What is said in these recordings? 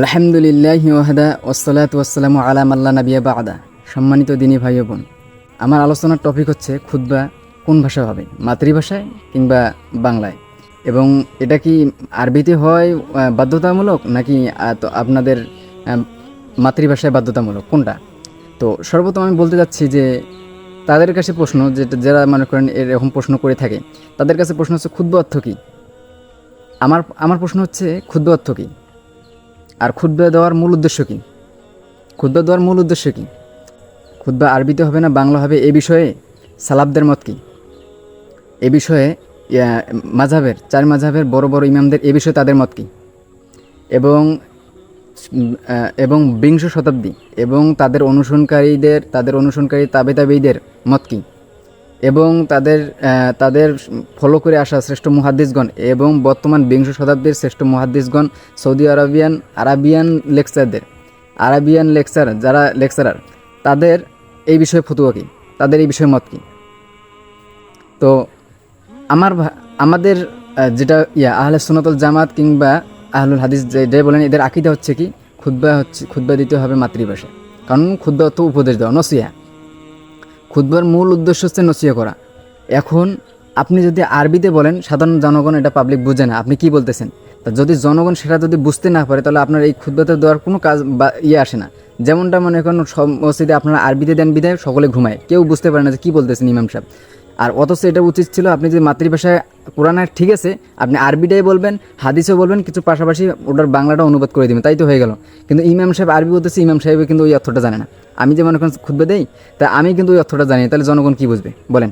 আলহামদুলিল্লাহ ওয়াহদা ওসলাত ওয়াসালামু আলাম আল্লাহ নাবিয়া বাদা। সম্মানিত দিনী ভাই বোন, আমার আলোচনার টপিক হচ্ছে খুদ্া কোন ভাষা হবে, মাতৃভাষায় কিংবা বাংলায়? এবং এটা কি আরবিতে হয় বাধ্যতামূলক নাকি তো আপনাদের মাতৃভাষায় বাধ্যতামূলক, কোনটা? তো সর্বপ্রথম আমি বলতে যাচ্ছি যে তাদের কাছে প্রশ্ন যেটা যারা মনে করেন এরকম প্রশ্ন করে থাকে, তাদের কাছে প্রশ্ন হচ্ছে ক্ষুদ্র অর্থ কী? আমার আমার প্রশ্ন হচ্ছে ক্ষুদ্র অর্থ কী? আর খুদ্া দেওয়ার মূল উদ্দেশ্য কী? খুদ্া দেওয়ার মূল উদ্দেশ্য কী? খুদ্া আরবিতে হবে না, বাংলা হবে। এ বিষয়ে সালাবদের মত কী? এ বিষয়ে মাঝাবের চার মাঝাবের বড় বড় ইমামদের এ বিষয়ে তাদের মত কী? এবং এবং বিংশ শতাব্দী, এবং তাদের অনুসরণকারীদের, তাদের অনুসরণকারী তাবে তাবেইদের মত কী? এবং তাদের তাদের ফলো করে আসা শ্রেষ্ঠ মুহাদ্দিসগণ এবং বর্তমান বিংশ শতাব্দীর শ্রেষ্ঠ মুহাদ্দিসগণ সৌদি আরবিয়ান, আরাবিয়ান লেকচারদের, আরাবিয়ান লেকচার, যারা লেকচারার, তাদের এই বিষয়ে ফতুয়া কী? তাদের এই বিষয়ে মত কী? তো আমার আমাদের যেটা ইয়া, আহলে সুনতল জামাত কিংবা আহলুল হাদিস যে- বলেন, এদের আকিদা হচ্ছে কি? খুদ্া হচ্ছে খুদ্া দিতে হবে মাতৃভাষায়। কারণ খুদ্া তো উপদেশ দেওয়া নসিয়া খুদ্বার মূল উদ্দেশ্য হচ্ছে নসিয়া করা। এখন আপনি যদি আরবিতে বলেন, সাধারণ জনগণ এটা পাবলিক বুঝে না। আপনি কি বলতেছেন? তা যদি জনগণ সেটা যদি বুঝতে না পারে, তাহলে আপনার এই খুদ্বাতে দেওয়ার কোনো কাজ বা ইয়ে আসে না। যেমনটা মনে করেন, সব মসজিদে আপনারা আরবিতে দেন বিদায় সকলে ঘুমায়। কেউ বুঝতে পারে না যে কী বলতেছেন ইমাম সাহেব। আর অথচ এটা উচিত ছিল, আপনি যদি মাতৃভাষায় কোরআনের ঠিক আছে, আপনি আরবিটাই বলবেন, হাদিসও বলবেন, কিছু পাশাপাশি ওটার বাংলাটা অনুবাদ করে দিবেন। তাই তো হয়ে গেল। কিন্তু ইমাম সাহেব আরবি বলতেছে, ইমাম সাহেব কিন্তু ওই অর্থটা জানে না। আমি যে মনে করেন খুদ্া দেই, তা আমি কিন্তু ওই অর্থটা জানি তাহলে জনগণ কী বুঝবে? বলেন।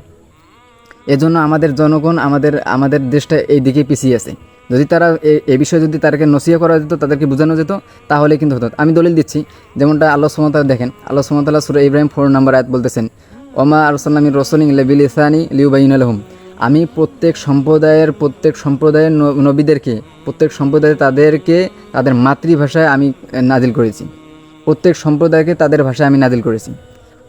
এজন্য আমাদের জনগণ, আমাদের আমাদের দেশটা এই দিকে পিছিয়ে আছে। যদি তারা এ- বিষয়ে যদি তাদেরকে নসিয়া করা যেত, তাদেরকে বোঝানো যেত, তাহলে কিন্তু হতো। আমি দলিল দিচ্ছি, যেমনটা আল্লাহ সুমতা দেখেন। আল্লাহ সুমতাল্লাহ সুরা ইব্রাহিম ফোর নাম্বার আয়াত বলতেছেন, ওমা আরসালামির রসলিং লেবিল ইসানি লিউবাইন আলহম আমি প্রত্যেক সম্প্রদায়ের প্রত্যেক সম্প্রদায়ের নবীদেরকে, প্রত্যেক সম্প্রদায়ে তাদেরকে, তাদের মাতৃভাষায় আমি নাজিল করেছি। প্রত্যেক সম্প্রদায়কে তাদের ভাষায় আমি নাদিল করেছি।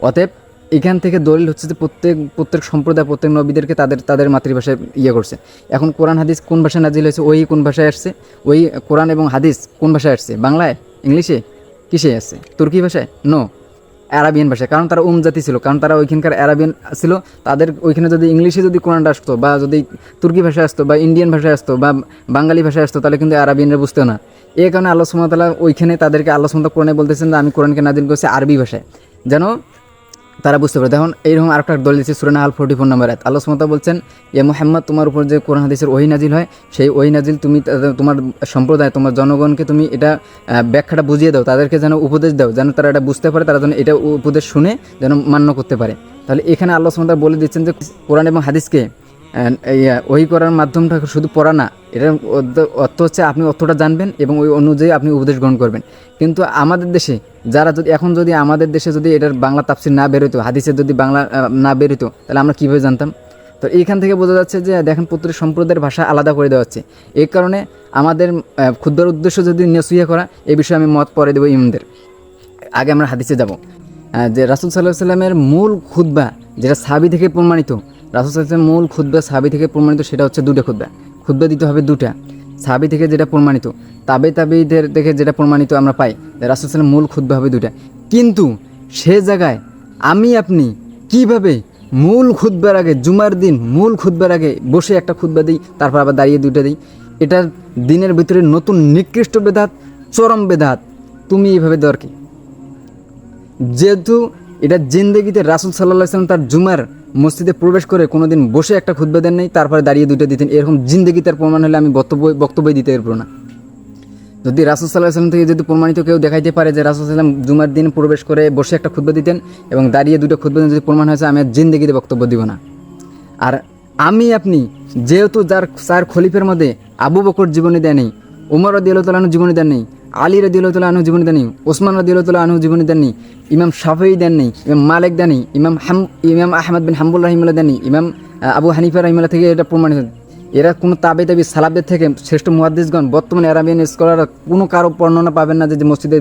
অতএব এখান থেকে দলিল হচ্ছে যে প্রত্যেক প্রত্যেক সম্প্রদায়, প্রত্যেক নবীদেরকে তাদের তাদের মাতৃভাষায় ইয়ে করছে। এখন কোরআন, হাদিস কোন ভাষায় নাজিল হয়েছে, ওই কোন ভাষায় আসছে? ওই কোরআন এবং হাদিস কোন ভাষায় আসছে? বাংলায়? ইংলিশে? কিসে আসছে? তুর্কি ভাষায়? নো অ্যারাবিয়ান ভাষায়, কারণ তারা উম জাতি ছিল, কারণ তারা ওইখানকার অ্যারাবিয়ান ছিল, তাদের ওইখানে যদি ইংলিশে যদি কোরআনটা আসতো বা যদি তুর্কি ভাষায় আসতো বা ইন্ডিয়ান ভাষায় আসতো বা বাঙালি ভাষায় আসতো, তাহলে কিন্তু অ্যারাবিয়ানরা বুঝতো না। এই কারণে আল্লাহ সুমতাল্লাহ ওইখানে তাদেরকে আল্লাহ সুমতা কোরআনে বলতেছেন যে, আমি কোরআনকে নাজিল করছি আরবি ভাষায়। যেন তারা বুঝতে পারে। দেখুন, এইরকম আরেকটা দল দিচ্ছে সুরানা আল ফোর্টি ফোর নাম্বার আল্লাহ সুমতা বলছেন, ইয়া মোহাম্মদ, তোমার উপর যে কোরআন হাদিসের ওহি নাজিল হয়, সেই ওহি নাজিল তুমি তোমার সম্প্রদায়, তোমার জনগণকে তুমি এটা ব্যাখ্যাটা বুঝিয়ে দাও, তাদেরকে যেন উপদেশ দাও, যেন তারা এটা বুঝতে পারে, তারা যেন এটা উপদেশ শুনে যেন মান্য করতে পারে। তাহলে এখানে আল্লাহ সুমতা বলে দিচ্ছেন যে, কোরআন এবং হাদিসকে ওই করার মাধ্যমটা শুধু পড়া না এটার অর্থ- হচ্ছে আপনি অর্থটা জানবেন এবং ওই অনুযায়ী আপনি উপদেশ গ্রহণ করবেন। কিন্তু আমাদের দেশে যারা যদি, এখন যদি আমাদের দেশে যদি এটার বাংলা তাফসির না বেরোতো হাদিসের যদি বাংলা না বেরোতো তাহলে আমরা কীভাবে জানতাম? তো এইখান থেকে বোঝা যাচ্ছে যে দেখেন প্রত্যেক সম্প্রদায়ের ভাষা আলাদা করে দেওয়া হচ্ছে। এই কারণে আমাদের ক্ষুদ্র উদ্দেশ্য যদি নসিয়া করা, এই বিষয়ে আমি মত পরে দেবো ইমদের আগে আমরা হাদিসে যাব। যে রাসুল সাল্লাহ সাল্লামের মূল খুদ্া যেটা সাবি থেকে প্রমাণিত রাসুল সাল্লামের মূল খুদ্া সাবি থেকে প্রমাণিত সেটা হচ্ছে দুটো খুদ্া খুদ্া দিতে হবে দুটা। সাবি থেকে যেটা প্রমাণিত, তাবে তাবেইদের থেকে যেটা প্রমাণিত আমরা পাই রাসুল সাল্লাম মূল খুদ্া হবে দুটা। কিন্তু সে জায়গায় আমি, আপনি কীভাবে মূল খুদ্বার আগে, জুমার দিন মূল খুদ্বার আগে বসে একটা খুদ্া দিই, তারপর আবার দাঁড়িয়ে দুইটা দিই? এটা দিনের ভিতরে নতুন নিকৃষ্ট বেদাত, চরম বেদাত। তুমি এইভাবে কি? যেহেতু এটা জিন্দগিতে রাসুল সাল্লাহ সাল্লাম তার জুমার মসজিদে প্রবেশ করে কোনোদিন বসে একটা খুদ্া দেন নেই, তারপরে দাঁড়িয়ে দুইটা দিতেন। এরকম জিন্দগি তার প্রমাণ হলে আমি বক্তব্য বক্তব্যই দিতে পারব না। যদি রাসুল সাল্লাহ সাল্লাম থেকে যদি প্রমাণিত কেউ দেখাইতে পারে যে রাসুল সাল্লাম জুমার দিন প্রবেশ করে বসে একটা খুদ্া দিতেন এবং দাঁড়িয়ে দুটো খুদ্া দিন, যদি প্রমাণ হয়েছে, আমি আর জিন্দগিতে বক্তব্য দিব না। আর আমি, আপনি, যেহেতু যার চার খলিফের মধ্যে আবু বকর জীবনী দেয় নেই, উমর রদিউল্লাহ জীবনী দেন নেই আলী রদিউল্লাহ আনহু জীবনী দেন নেই ওসমান রদিউল্লাহ আনহু জীবনী দেন নেই ইমাম শাফি দেন নেই ইমাম মালিক দেন নেই ইমাম হাম, ইমাম আহমদ বিন হাম্বুল রহিমুল্লাহ দেন নেই ইমাম আবু হানিফা রহিমুল্লাহ থেকে এটা প্রমাণিত এরা কোনো তাবে তাবি সালাবদের থেকে শ্রেষ্ঠ মুহাদ্দিসগণ, বর্তমানে আরাবিয়ান স্কলার কোনো কারও বর্ণনা পাবেন না যে মসজিদে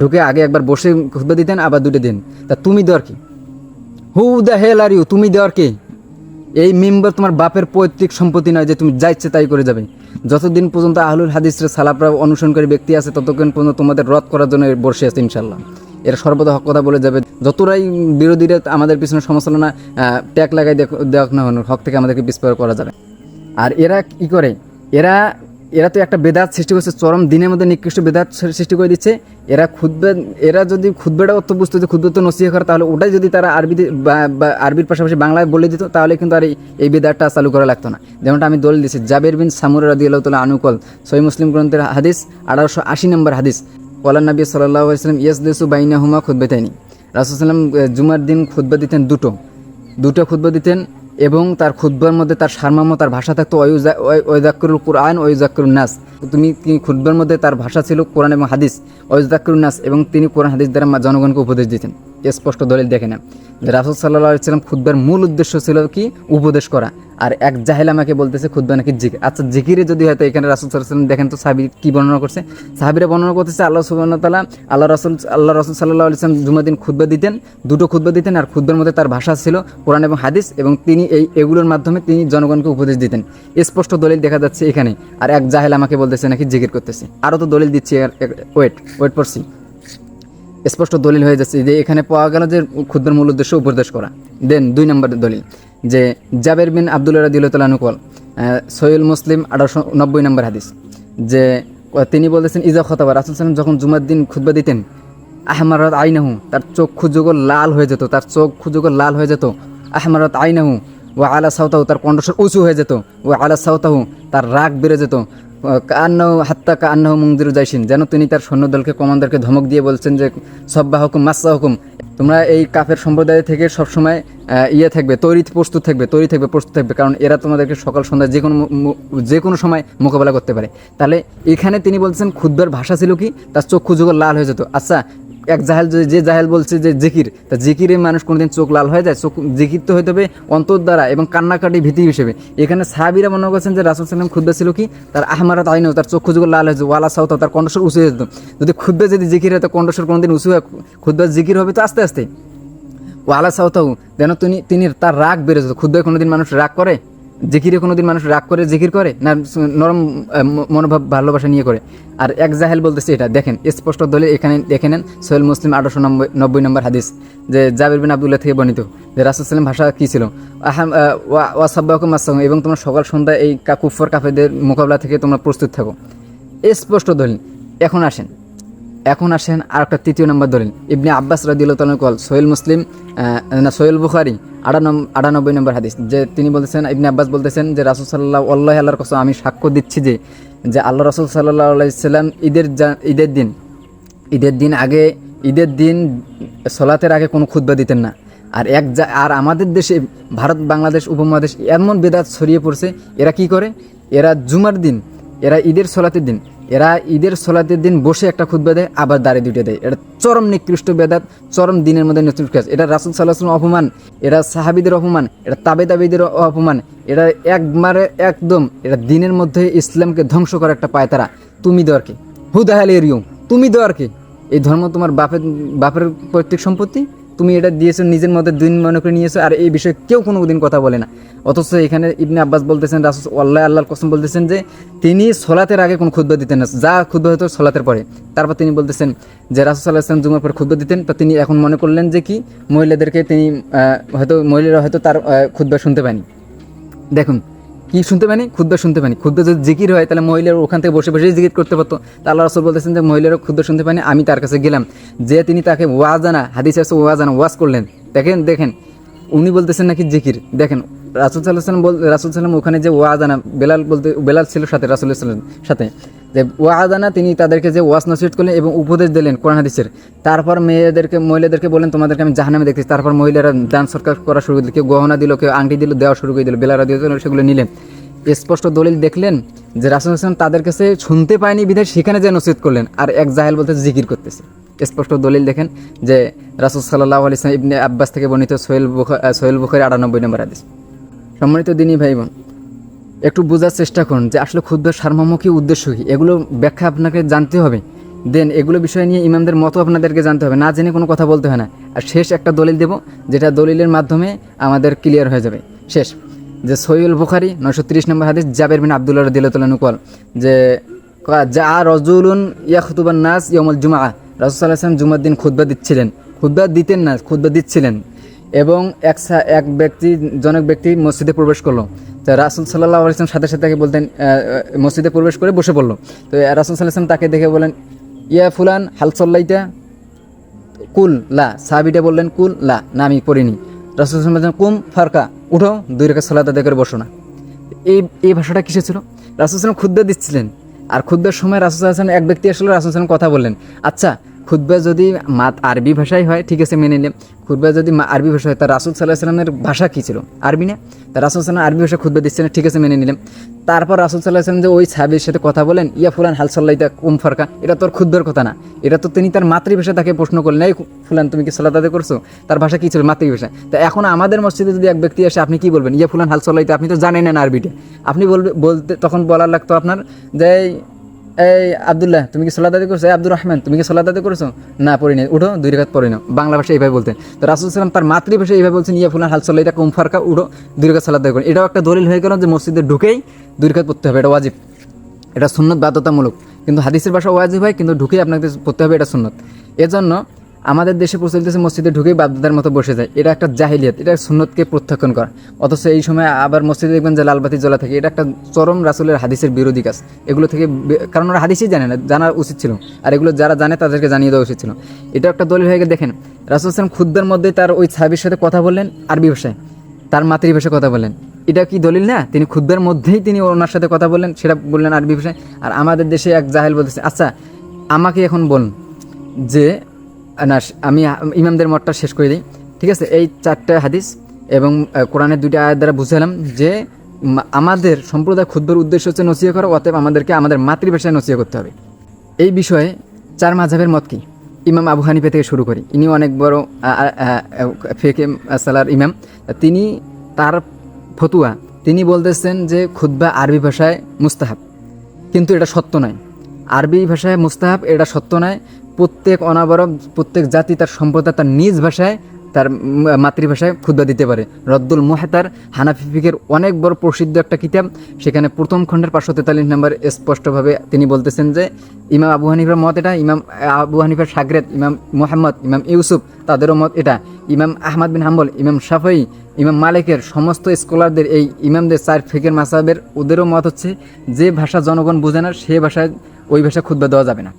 ঢুকে আগে একবার বসে খুতবা দিতেন, আবার দুটো দিন। তা তুমি দেওয়ার কি? Who the hell are you তুমি দেওয়ার কে? এই মেম্বার তোমার বাপের পৈতৃক সম্পত্তি নয় যে তুমি যা তাই করে যাবে। যতদিন পর্যন্ত আহলুল হাদিসের সালাপরা অনুসরণকারী ব্যক্তি আছে, ততক্ষণ পর্যন্ত তোমাদের রদ করার জন্য বসে আছে ইনশাল্লাহ এরা সর্বদা হক কথা বলে যাবে। যতটাই বিরোধীরা আমাদের পিছনে সমস্যা ট্যাগ লাগাই দেওয়া না হক থেকে আমাদেরকে বিস্ফোর করা যাবে। আর এরা কি করে? এরা এরা তো একটা বেদাত সৃষ্টি করছে, চরম দিনের মধ্যে নিকৃষ্ট বেদাত সৃষ্টি করে দিচ্ছে। এরা খুদ্া এরা যদি খুদ্বেটা অর্থ বুঝতো যে খুদ্া তো নসিহা করে, তাহলে ওটাই যদি তারা আরবিতে বা- বা আরবির পাশাপাশি বাংলায় বলে দিত, তাহলে কিন্তু আর এই- বেদাতটা চালু করা লাগতো না। যেমনটা আমি দল দিচ্ছি জাবের বিন সামুর রাদি আল্লাহ তালা আনুকল সই মুসলিম গ্রন্থের হাদিস, আঠারোশো আশি নম্বর হাদিস, কলান নবী সাল্লাহ ইসলাম ইয়াস দেসু বাইনা হুমা খুদ্বেতাইনি রাসুসাল্লাম জুমার দিন খুদ্া দিতেন দুটো। দুটো খুদ্া দিতেন এবং তার খুদ্বার মধ্যে তার সারমর্ম তার ভাষা থাকতো ওয়দাক্করুল কোরআন ওয়জাক্করুল নাস। তুমি তিনি খুদ্বার মধ্যে তার ভাষা ছিল কোরআন এবং হাদিস? ওয়জাক্করুল নাস এবং তিনি কোরআন হাদিস দ্বারা জনগণকে উপদেশ দিতেন। স্পষ্ট দলিল দেখে না যে রাসুল সাল্লাহ সাল্লাম খুদ্বার মূল উদ্দেশ্য ছিল কি? উপদেশ করা। আর এক জাহেল আমাকে বলতেছে খুদ্া নাকি জিকির আচ্ছা জিকিরে যদি হয়তো এখানে রাসুল সাল্লাম দেখেন তো সাহাবি কি বর্ণনা করছে? সাহাবিরা বর্ণনা করতেছে, আল্লাহ সুবাহ তালা আল্লাহ রসুল আল্লাহ রসুল সাল্লাহ আলিয়াম জুমাদিন খুদ্া দিতেন, দুটো খুদ্া দিতেন আর খুদ্বার মধ্যে তার ভাষা ছিল কোরআন এবং হাদিস এবং তিনি এই এগুলোর মাধ্যমে তিনি জনগণকে উপদেশ দিতেন। স্পষ্ট দলিল দেখা যাচ্ছে এখানে আর এক জাহেল আমাকে বলতেছে নাকি জিকির করতেছে। আরও তো দলিল দিচ্ছি ওয়েট ওয়েট করছি স্পষ্ট দলিল হয়ে যাচ্ছে যে এখানে পাওয়া গেল যে ক্ষুদ্র মূল উদ্দেশ্য উপদেশ করা। দেন দুই নম্বর দলিল, যে জাবের বিন আবদুল্লাহ রাদিউল্লাহনুকল সৈয়ল মুসলিম আঠারোশো নব্বই নম্বর হাদিস, যে তিনি বলতেছেন ইজা খতাবা রাসুল সালাম যখন জুমার দিন খুতবা দিতেন, আহমারত আইনাহু তার চক্ষু যুগল লাল হয়ে যেত, তার চক্ষু যুগল লাল হয়ে যেত, আহমারত আইনাহু ও আলা সাউতাহু তার কণ্ঠস্বর উঁচু হয়ে যেত ও আলা সাউতাহু তার রাগ বেড়ে যেত কান্নাহ হাত্তা কান্নাহ মন্দির যাইছেন যেন তিনি তার সৈন্যদলকে, কমান্ডারকে ধমক দিয়ে বলছেন যে সব্বা হুকুম মাসা হুকুম তোমরা এই কাফের সম্প্রদায় থেকে সবসময় ইয়ে থাকবে তৈরি প্রস্তুত থাকবে তৈরি থাকবে, প্রস্তুত থাকবে, কারণ এরা তোমাদেরকে সকাল সন্ধ্যা যে কোনো যে কোনো সময় মোকাবেলা করতে পারে। তাহলে এখানে তিনি বলছেন, ক্ষুদ্র ভাষা ছিল কি? তার চক্ষু যুগল লাল হয়ে যেত। আচ্ছা এক জাহেল যে জাহেল বলছে যে জিকির, তা জিকিরে মানুষ কোনোদিন চোখ লাল হয়ে যায়, চোখ জিকির তো হইতে হবে অন্তর দ্বারা এবং কান্নাকাটি ভীতি হিসেবে। এখানে সাহাবিরা মনে করছেন যে রাসুল সাল্লাম ক্ষুদ্র ছিল কি? তার আহমারাত আইনও তার চক্ষু যুগল লাল হয়েছে, ওয়ালা সাউথ তার কণ্ঠস্বর উঁচু হয়ে যেত। যদি ক্ষুদ্র যদি জিকির হয়, তো কণ্ঠস্বর কোনোদিন উঁচু হয় ক্ষুদ্র জিকির হবে তো আস্তে আস্তে। ওয়ালা সাউতাহু যেন তিনি তিনি তার রাগ বেড়ে যেত। ক্ষুদ্র কোনোদিন মানুষ রাগ করে? জিকিরে কোনোদিন মানুষ রাগ করে, জিকির করে, না নরম মনোভাব, ভালোবাসা নিয়ে করে? আর এক জাহেল বলতেছে এটা, দেখেন, স্পষ্ট দলে এখানে দেখে নেন সোহেল মুসলিম আঠারোশো নব্বই নব্বই নম্বর হাদিস, যে জাবির বিন আবদুল্লাহ থেকে বর্ণিত, যে রাসুসাল্লাম ভাষা কী ছিল? আহাম ওয়াসাব্বাকুম আসসালাম, এবং তোমার সকাল, সন্ধ্যা এই কা- কুফর কাফেদের মোকাবিলা থেকে তোমরা প্রস্তুত থাকো। স্পষ্ট দলিল, এখন আসেন। এখন আসেন আর একটা তৃতীয় নম্বর দলিল। ইবনে আব্বাস রাদিউল্লাহ কল সোহেল মুসলিম না সোহেল বুখারি আটানব্বই আটানব্বই নম্বর হাদিস, যে তিনি বলতেছেন, ইবনে আব্বাস বলতেছেন যে, রাসুল সাল্লাহ আল্লাহ আল্লাহর কসম, আমি সাক্ষ্য দিচ্ছি যে যে আল্লাহ রসুল সাল্লাহ আলাইসাল্লাম ঈদের ঈদের দিন ঈদের দিন আগে, ঈদের দিন সলাতের আগে কোনো খুতবা দিতেন না। আর এক যা, আর আমাদের দেশে, ভারত, বাংলাদেশ, উপমহাদেশ, এমন বেদাত ছড়িয়ে পড়ছে, এরা কি করে? এরা জুমার দিন, এরা ঈদের সলাতের দিন এরা ঈদের সলাতের দিন বসে একটা খুতবা দেয়, আবার দাঁড়িয়ে দুটে দেয়। এটা চরম নিকৃষ্ট বেদাত, চরম দিনের মধ্যে নিকৃষ্ট কাজ। এটা রাসুল সাল্লাহ অপমান, এটা সাহাবিদের অপমান, এটা তাবে তাবিদের অপমান, এটা একবারে একদম, এটা দিনের মধ্যে ইসলামকে ধ্বংস করা একটা পায় তারা তুমি দরকে হুদাহাল এরিয়ম তুমি দেওয়ার কি? এই ধর্ম তোমার বাপের বাপের পৈতৃক সম্পত্তি? তুমি এটা দিয়েছ, নিজের মধ্যে দিন মনে করে নিয়েছো, আর এই বিষয়ে কেউ কোনো দিন কথা বলে না। অথচ এখানে ইবনে আব্বাস বলতেছেন, রাসুল আল্লাহ আল্লাহর কসম বলতেছেন যে, তিনি সোলাতের আগে কোনো ক্ষুদ্র দিতেন না। যা ক্ষুদ্র হতো সলাতের পরে। তারপর তিনি বলতেছেন যে, রাসুল সাল্লাহ ইসলাম জুমার পর ক্ষুদ্র দিতেন। তা তিনি এখন মনে করলেন যে কি, মহিলাদেরকে তিনি হয়তো মহিলারা হয়তো তার ক্ষুদ্র শুনতে পায়নি। দেখুন কি শুনতে পানি ক্ষুদ্র শুনতে পানি ক্ষুদ্র যদি জিকির হয়, তাহলে মহিলার ওখান থেকে বসে বসে জিকির করতে পারতো। তা আল্লাহ রসুল বলতেছেন যে, মহিলারা ক্ষুদ্র শুনতে পানি আমি তার কাছে গেলাম। যে তিনি তাকে ওয়াজানা হাদিস আছে ওয়াজানা ওয়াজ করলেন। দেখেন দেখেন, উনি বলতেছেন নাকি জিকির। দেখেন, রাসুল সাল্লাহ সাল্লাম বল, রাসুল সাল্লাম ওখানে যে ওয়াজানা বেলাল বলতে, বেলাল ছিল সাথে, রাসুল সাল্লাম সাথে। যে ওয়াজানা তিনি তাদেরকে যে ওয়াজ নসিহত করলেন এবং উপদেশ দিলেন কোরআন হাদিসের। তারপর মেয়েদেরকে মহিলাদেরকে বলেন তোমাদেরকে আমি জাহানামে দেখতেছি। তারপর মহিলারা দান সরকার করা শুরু করল কেউ গহনা দিল কেউ আংটি দিল দেওয়া শুরু করে দিল। বেলারা দিল, সেগুলো নিলেন। স্পষ্ট দলিল দেখলেন যে রাসুল ইসলাম তাদের কাছে শুনতে পায়নি বিধায় সেখানে যে নসিহত করলেন। আর এক জাহেল বলতে জিকির করতেছে। স্পষ্ট দলিল দেখেন যে রাসুল সাল্লাহ আলি ইসলাম ইবনে আব্বাস থেকে বর্ণিত সোহেল বুখা সোহেল বুখারি আটানব্বই নম্বর হাদিস। সম্মানিত দিনী ভাই বোন একটু বোঝার চেষ্টা করুন যে আসলে ক্ষুদ্র সারমর্ম কি উদ্দেশ্য কি? এগুলো ব্যাখ্যা আপনাকে জানতে হবে। দেন এগুলো বিষয় নিয়ে ইমামদের মতো আপনাদেরকে জানতে হবে। না জেনে কোনো কথা বলতে হয় না। আর শেষ একটা দলিল দেব, যেটা দলিলের মাধ্যমে আমাদের ক্লিয়ার হয়ে যাবে। শেষ। যে সৈয়ুল বুখারি, নয়শো তিরিশ নম্বর হাদিস, জাবের বিন আবদুল্লাহ রদিল্লাহ কল, যে যা রজুলুন ইয়াখতুবান নাস ইয়মুল জুমা রাসুল সাল্লাহাম জুমার দিন খুদ্া দিচ্ছিলেন। খুদ্া দিতেন না খুদ্া দিচ্ছিলেন। এবং এক এক ব্যক্তি জনক ব্যক্তি মসজিদে প্রবেশ করল। তো রাসুল সাল্লাহ আলাইসলাম সাথে সাথে তাকে বলতেন মসজিদে প্রবেশ করে বসে পড়ল। তো রাসুল সাল্লাহাম তাকে দেখে বলেন ইয়া ফুলান হালসল্লাইতা কুল লা। সাহাবিটা বললেন কুল লা। না আমি পড়িনি। রাসুল বলছেন, কুম ফারকা। উঠো দুই রেখা সালাদ আদায় করে বসো না। এই এই ভাষাটা কিসে ছিল? রাসুল সাল্লাম ক্ষুদ্র দিচ্ছিলেন। আর ক্ষুদ্রের সময় রাসুল সাল্লাম এক ব্যক্তি আসলে রাসুল সাল্লাম কথা বললেন আচ্ছা খুদ্া যদি মাত আরবি ভাষায় হয়, ঠিক আছে, মেনে নিলাম। খুদ্া যদি মা- আরবি ভাষা হয় তার রাসুল সাল্লাহ সাল্লামের ভাষা কী ছিল? আরবি না? তা রাসুল সাল্লাম আরবি ভাষা খুদ্া দিচ্ছেন ঠিক আছে, মেনে নিলাম। তারপর রাসুল সাল্লাহ সাল্লাম যে ওই সাহাবির সাথে কথা বলেন, ইয়া ফুলান হাল সাল্লাইতা কুম ফরকা। এটা তোর ক্ষুদ্রের কথা না। এটা তো তিনি তার মাতৃভাষা তাকে প্রশ্ন করলেন, এই ফুলান, তুমি কি সালাদ করছ? তার ভাষা কী ছিল? মাতৃভাষা। তা এখন আমাদের মসজিদে যদি এক ব্যক্তি আসে, আপনি কি বলবেন? ইয়া ফুলান হাল সাল্লাইতা, আপনি তো জানেন না আরবিটা। আপনি বলবে বলতে তখন বলার লাগতো আপনার যে এই আবদুল্লাহ, তুমি কি সোলা দাদি করছ? আব্দুর রহমান, তুমি কি সোলা দাদি করছ? না, পড়ি নাই। উঠো, দুই রেখাত পড়ি না বাংলা ভাষা এইভাবে বলতেন। তো রাসুল সালাম তার মাতৃভাষা এইভাবে বলছেন, ইয়া ফুলান, হাল সাল্লাহ এটা কুম ফারকা, উঠো, দুই রেখাত সোলা দাদি করেন এটাও একটা দলিল হয়ে গেল যে মসজিদে ঢুকেই দুই রেখাত পড়তে হবে, এটা ওয়াজিব। এটা সুন্নত বাধ্যতামূলক। কিন্তু হাদিসের ভাষা ওয়াজিব হয়, কিন্তু ঢুকেই আপনাকে পড়তে হবে, এটা সুন্নত। এজন্য আমাদের দেশে প্রচলিত মসজিদে ঢুকে বাধ্যতার মতো বসে যায়। এটা একটা জাহিলিয়াত, এটা সুন্নতকে প্রত্যাখ্যান করা। অথচ এই সময় আবার মসজিদে দেখবেন যে লালবাতি জ্বলা থাকে, এটা একটা চরম রাসুলের হাদিসের বিরোধী কাজ। এগুলো থেকে কারণ ওরা হাদিসই জানে না, জানার উচিত ছিল। আর এগুলো যারা জানে তাদেরকে জানিয়ে দেওয়া উচিত ছিল। এটা একটা দলিল হয়ে গিয়ে দেখেন, রাসুল ইসলাম খুদ্দের মধ্যে তার ওই সাহাবির সাথে কথা বললেন, আরবি ভাষায়। তার মাতৃভাষায় কথা বললেন। এটা কি দলিল না? তিনি ক্ষুদ্রের মধ্যেই তিনি ওনার সাথে কথা বললেন, সেটা বললেন আরবি ভাষায়। আর আমাদের দেশে এক জাহেল বলতেছে আচ্ছা আমাকে এখন বলুন যে না আমি ইমামদের মতটা শেষ করে দিই। ঠিক আছে? এই চারটা হাদিস এবং কোরআনের দুইটা আয়াত দ্বারা বুঝালাম যে আমাদের সম্প্রদায় ক্ষুদ্র উদ্দেশ্য হচ্ছে নসিয়া করা, অতএব আমাদেরকে আমাদের মাতৃভাষায় নসিয়া করতে হবে। এই বিষয়ে চার মাঝাবের মত কি? ইমাম আবু হানিফা থেকে শুরু করি। ইনি অনেক বড় ফেকে সালার ইমাম। তিনি তার ফতুয়া, তিনি বলতেছেন যে খুদ্া আরবি ভাষায় মুস্তাহাব। কিন্তু এটা সত্য নয়। আরবি ভাষায় মুস্তাহাব এটা সত্য নয়। প্রত্যেক অনাবরব প্রত্যেক জাতি তার সম্প্রদায় তার নিজ ভাষায় তার মাতৃভাষায় ক্ষুদ্া দিতে পারে। রদ্দুল মোহেতার হানাফি ফিকের অনেক বড় প্রসিদ্ধ একটা কিতাব। সেখানে প্রথম খণ্ডের পাঁচশো তেতাল্লিশ নম্বর স্পষ্টভাবে তিনি বলতেছেন যে, ইমাম আবু হানিফার মত এটা, ইমাম আবু হানিফার সাগরেদ, ইমাম মোহাম্মদ, ইমাম ইউসুফ তাদেরও মত এটা। ইমাম আহমদ বিন হাম্বল, ইমাম শাফই, ইমাম মালিকের সমস্ত স্কলারদের এই ইমামদের চার ফিকের মাসাবের ওদেরও মত হচ্ছে, যে ভাষা জনগণ বোঝে না, সে ভাষায় ওই ভাষা ক্ষুদ্র দেওয়া যাবে না।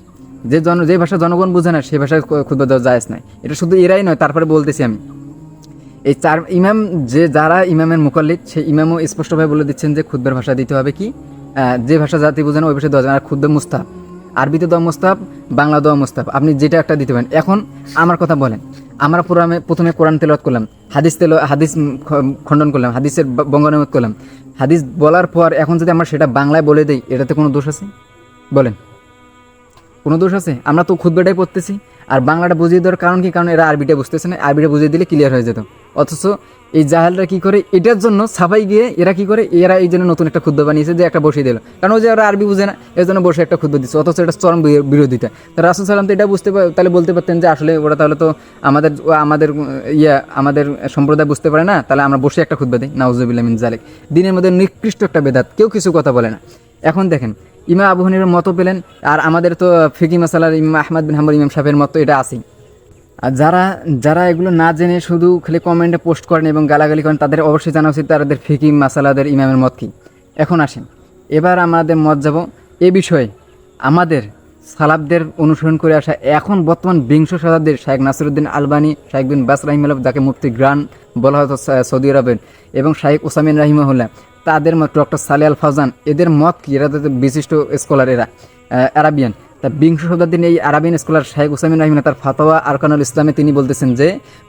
যে জন যে ভাষা জনগণ বোঝে না, সে ভাষায় ক্ষুদ্র দেওয়া যায় নাই। এটা শুধু এরাই নয়, তারপরে বলতেছি আমি। এই চার ইমাম যে যারা ইমামের মুকল্লিদ সেই ইমামও স্পষ্টভাবে বলে দিচ্ছেন যে ক্ষুদ্রের ভাষা দিতে হবে কি? যে ভাষা জাতি বোঝে না, ওই ভাষা দেওয়া না। আর ক্ষুদ্র মুস্তাব আরবিতে দেওয়া মুস্তাব বাংলা দেওয়া মুস্তাব আপনি যেটা একটা দিতে পারেন। এখন আমার কথা বলেন। আমরা পুরামে প্রথমে কোরআন তেলত করলাম, হাদিস তেল হাদিস খণ্ডন করলাম, হাদিসের বঙ্গানুবাদ করলাম। হাদিস বলার পর এখন যদি আমরা সেটা বাংলায় বলে দিই, এটাতে কোনো দোষ আছে? বলেন। কোনো দোষ আছে? আমরা তো খুদ্টাই পড়তেছি। আর বাংলাটা বুঝিয়ে দেওয়ার কারণ কি? কারণ এরা আরবিটা বুঝতেছে না। আরবিটা বুঝিয়ে দিলে ক্লিয়ার হয়ে যেত। অথচ এই জাহালরা কি করে? এটার জন্য সাফাই গিয়ে এরা কি করে? এরা এই জন্য নতুন একটা ক্ষুদ্র বানিয়েছে যে একটা বসিয়ে দিল। কারণ ওই যে ওরা আরবি বুঝে না এর জন্য বসে একটা ক্ষুদ্র দিচ্ছে। অথচ এটা চরম বিরোধিতা। তো রাসুল সালাম তো এটা বুঝতে তাহলে বলতে পারতেন যে আসলে ওরা তাহলে তো আমাদের আমাদের ইয়া, আমাদের সম্প্রদায় বুঝতে পারে না। তাহলে আমরা বসে একটা ক্ষুদ্র দিই। নাউজুবিল্লাহ মিন জালেক দিনের মধ্যে নিকৃষ্ট একটা বেদাত। কেউ কিছু কথা বলে না। এখন দেখেন ইমা আবু হানিফার মতো পেলেন, আর আমাদের তো ফিকি মাসালার ইমাম আহমদ বিন হাম্বর ইমাম সাহেবের মতো এটা আছেই। আর যারা যারা এগুলো না জেনে শুধু খালি কমেন্টে পোস্ট করেন এবং গালাগালি করেন, তাদের অবশ্যই জানা উচিত তাদের ফিকি মাসালাদের ইমামের মত কী। এখন আসেন, এবার আমাদের মত যাব এ বিষয়ে। আমাদের সালাবদের অনুসরণ করে আসা এখন বর্তমান বিংশ শতাব্দীর শাহেক নাসিরুদ্দিন আলবানি শাহেক বিন বাস রাহিমাল্লাহ, যাকে মুফতি গ্রান বলা হতো সৌদি আরবের, এবং শাহেক ওসামিন রাহিমাহুল্লাহ। তাদের মত ডক্টর সালে আল ফাজান এদের মত কি? এরা তো বিশিষ্ট স্কলার এরা আরাবিয়ান। তা বিংশ শতাব্দীর এই আরাবিয়ান স্কলার শাহেক ওসামিন রাহিমিনা তার ফাতোয়া আরকানুল ইসলামে তিনি বলতেছেন যে,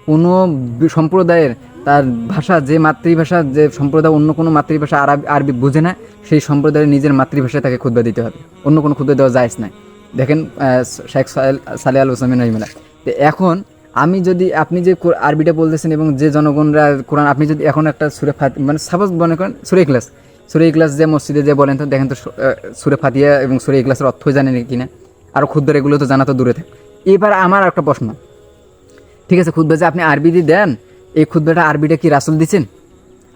কোনো সম্প্রদায়ের তার ভাষা, যে মাতৃভাষা, যে সম্প্রদায় অন্য কোনো মাতৃভাষা আরবি আরবি বুঝে না, সেই সম্প্রদায়ের নিজের মাতৃভাষায় তাকে ক্ষুদ্র দিতে হবে। অন্য কোনো ক্ষুদ্র দেওয়া যায় না দেখেন শেখ সালে আল ওসামিন রহিমাল্লাহ তো এখন আমি যদি, আপনি যে আরবিটা বলতেছেন এবং যে জনগণরা কোরআন, আপনি যদি এখন একটা সুরে ফাত মানে সাপোজ মনে করেন সুরে ক্লাস সুরে ক্লাস যে মসজিদে যে বলেন তো, দেখেন তো সুরে ফাতিয়া এবং সুরে ক্লাসের অর্থ জানেন কিনা আর ক্ষুদ্র এগুলো তো জানা তো দূরে থাকে। এবার আমার একটা প্রশ্ন। ঠিক আছে, খুদ্া যে আপনি আরবি দিয়ে দেন, এই ক্ষুদ্রটা আরবিটা কি রাসুল দিচ্ছেন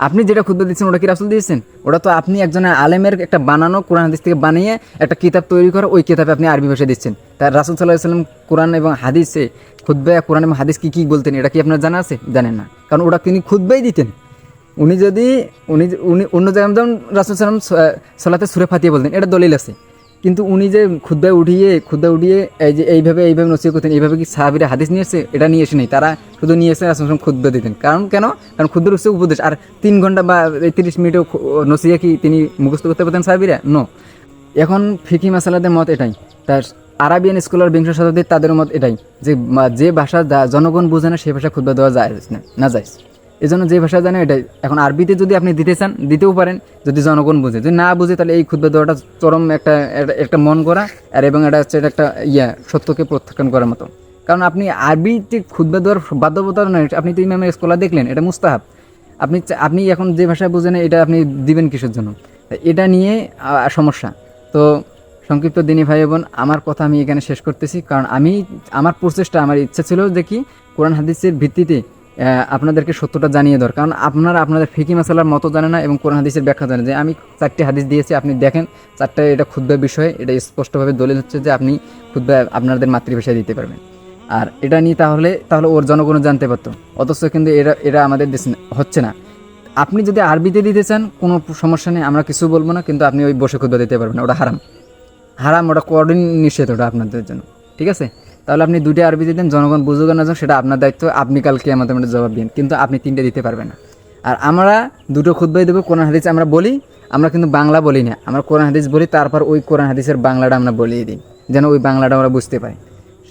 আপনি যেটা খুদ্া দিচ্ছেন, ওটা কি রাসুল দিয়েছেন? ওটা তো আপনি একজন আলেমের একটা বানানো কোরআন হাদিস থেকে বানিয়ে একটা কিতাব তৈরি করে ওই কিতাবে আপনি আরবি ভাষায় দিচ্ছেন। তার রাসুল সাল্লাহ সাল্লাম কোরআন এবং হাদিসে খুদ্া কোরআন এবং হাদিস কি কি বলতেন, এটা কি আপনার জানা আছে? জানেন না। কারণ ওটা তিনি খুদ্াই দিতেন। উনি যদি, উনি উনি অন্য জায়গায় যেমন রাসুল সাল্লাম সলাতে সুরে ফাতিয়ে বলতেন, এটা দলিল আছে। কিন্তু উনি যে খুদ্ায় উঠিয়ে খুদ্ায় উঠিয়ে এই যে এইভাবে এইভাবে নসিহ করতেন, এইভাবে কি সাহাবিরা হাদিস নিয়ে এসে এটা নিয়ে এসে নেই। তারা শুধু নিয়ে এসে রাসুল খুদ্া দিতেন। কারণ কেন? কারণ ক্ষুদ্র হচ্ছে উপদেশ। আর তিন ঘণ্টা বা তিরিশ মিনিটেও নসিয়া কি তিনি মুখস্থ করতে পারতেন সাহাবিরা? নো এখন ফিকি মাসালাদের মত এটাই। তার আরাবিয়ান স্কলার বিংশ শতাব্দীর তাদের মত এটাই। যে যে ভাষা জনগণ বোঝে না সেই ভাষা ক্ষুদ্র দেওয়া যায় না না যায়। এই জন্য যে ভাষা জানে এটাই। এখন আরবিতে যদি আপনি দিতে চান, দিতেও পারেন। যদি জনগণ বুঝে। যদি না বুঝে, তাহলে এই ক্ষুদ্র দেওয়াটা চরম একটা, একটা- মন করা আর এবং এটা হচ্ছে একটা ইয়া, সত্যকে প্রত্যাখ্যান করার মতো। কারণ আপনি আরবিতে ক্ষুদ্র দেওয়ার বাধ্যবতা নয় আপনি তো ইমামের স্কলার দেখলেন, এটা মুস্তাহাব। আপনি আপনি এখন যে ভাষায় বুঝেন, এটা আপনি দিবেন কিসের জন্য? এটা নিয়ে সমস্যা। তো সংক্ষিপ্ত দিনী ভাই বোন, আমার কথা আমি এখানে শেষ করতেছি। কারণ আমি, আমার প্রচেষ্টা, আমার ইচ্ছা ছিল যে কি, কোরআন হাদিসের ভিত্তিতে আপনাদেরকে সত্যটা জানিয়ে দেওয়ার। কারণ আপনারা আপনাদের ফিকি মশালার মতো জানে না এবং কোরআন হাদিসের ব্যাখ্যা জানেন যে আমি চারটি হাদিস দিয়েছি, আপনি দেখেন চারটা এটা ক্ষুদ্র বিষয়, এটা স্পষ্টভাবে দলিল হচ্ছে যে আপনি ক্ষুদ্র আপনাদের মাতৃভাষায় দিতে পারবেন। আর এটা নিয়ে তাহলে তাহলে ওর জনগণ জানতে পারতো। অথচ কিন্তু এরা এরা আমাদের দেশে হচ্ছে না। আপনি যদি আরবিতে দিতে চান, কোনো সমস্যা নেই, আমরা কিছু বলব না, কিন্তু আপনি ওই বসে ক্ষুদ্র দিতে পারবেন ওটা হারাম। হারাম, ওটা কঠিন নিষেধ ওটা আপনাদের জন্য। ঠিক আছে? তাহলে আপনি দুইটা আরবি দিতেন জনগণ বুঝুক না সেটা আপনার দায়িত্ব, আপনি কালকে আমাদের মধ্যে জবাব দিন। কিন্তু আপনি তিনটে দিতে পারবেন না। আর আমরা দুটো খুদ্াই দেবো, কোরআন, হাদিস আমরা বলি, আমরা কিন্তু বাংলা বলি না। আমরা কোরআন, হাদিস বলি, তারপর ওই কোরআন, হাদিসের বাংলাটা আমরা বলিয়ে দিই, যেন ওই বাংলাটা আমরা বুঝতে পারি।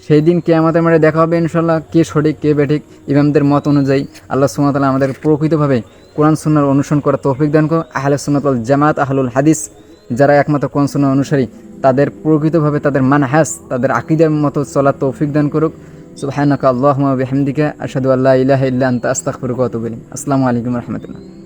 সেই দিন কে আমাদের মানে দেখা হবে ইনশাল্লাহ কে সঠিক, কে বেঠিক ইমামদের মত অনুযায়ী আল্লাহ সুমতাল্লাহ আমাদের প্রকৃতভাবে কোরআন সুন্নার অনুসরণ করা তৌফিক দান করো আহলে সুন্নাতল জামাত, আহলুল হাদিস, যারা একমাত্র কোরআন সুন্নাহ অনুসারী তাদের প্রকৃতভাবে তাদের মানহাস, তাদের আকিদের মতো চলা তৌফিক দান করুক। সুবাহ আল্লাহ বিহামদিকা আসাদু আল্লাহ ইলাহ ইল্লা আনতা আতুবু ইলাইক। আসসালামু আলাইকুম রাহমাতুল্লাহ।